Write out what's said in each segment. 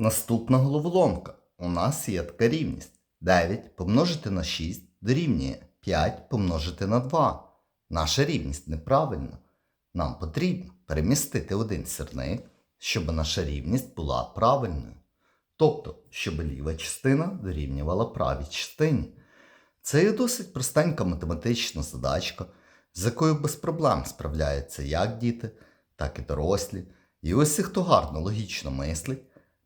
Наступна головоломка. У нас є така рівність. 9 помножити на 6 дорівнює 5 помножити на 2. Наша рівність неправильна. Нам потрібно перемістити один сірник, щоб наша рівність була правильною. Тобто, щоб ліва частина дорівнювала правій частині. Це є досить простенька математична задачка, з якою без проблем справляються як діти, так і дорослі. І ось хто гарно логічно мислить,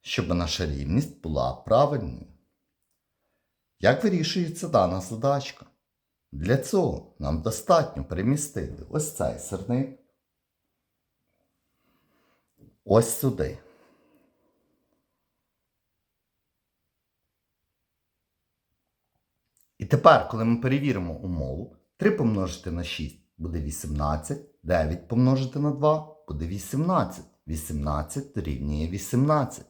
щоб наша рівність була правильною. Як вирішується дана задачка? Для цього нам достатньо перемістити ось цей сирник ось сюди. І тепер, коли ми перевіримо умову, 3 помножити на 6 буде 18, 9 помножити на 2 буде 18. 18 дорівнює 18.